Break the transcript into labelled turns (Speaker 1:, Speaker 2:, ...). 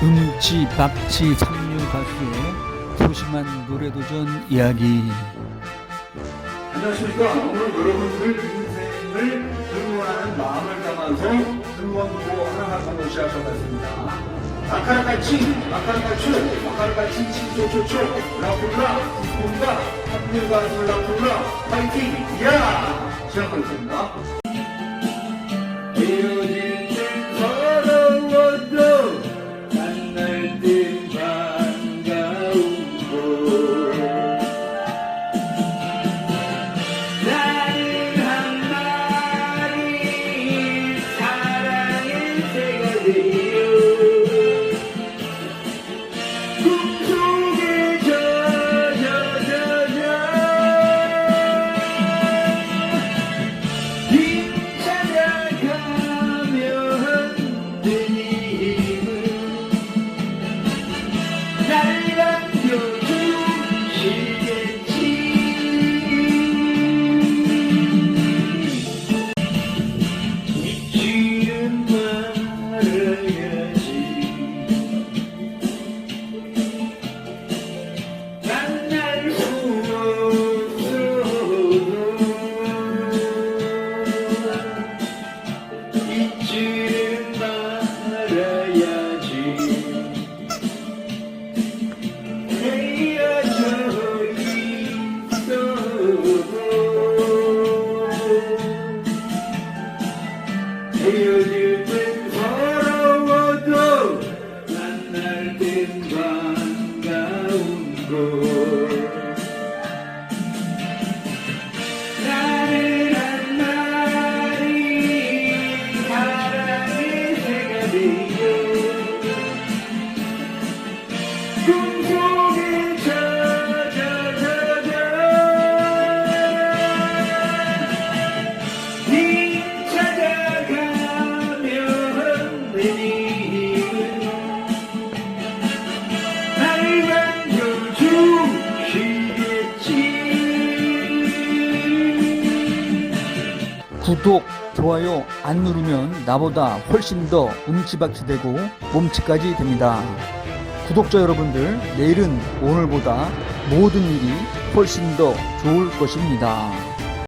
Speaker 1: 음치 박치 삼류 가수의 소심한 노래도전 이야기
Speaker 2: 안녕하십니까. 오늘 여러분들 인생을 응원하는 마음을 담아서 응원고 하나하나 시작하겠습니다. 마카라카치, 마카라카추, 마카라카치, 치초초초, 라플라, 군가, 합류가 라플라, 파이팅, 야! 시작하겠습니다. Yeah.
Speaker 1: 구독 좋아요 안 누르면 나보다 훨씬 더 음치박치 되고 몸치까지 됩니다. 구독자 여러분들 내일은 오늘보다 모든 일이 훨씬 더 좋을 것입니다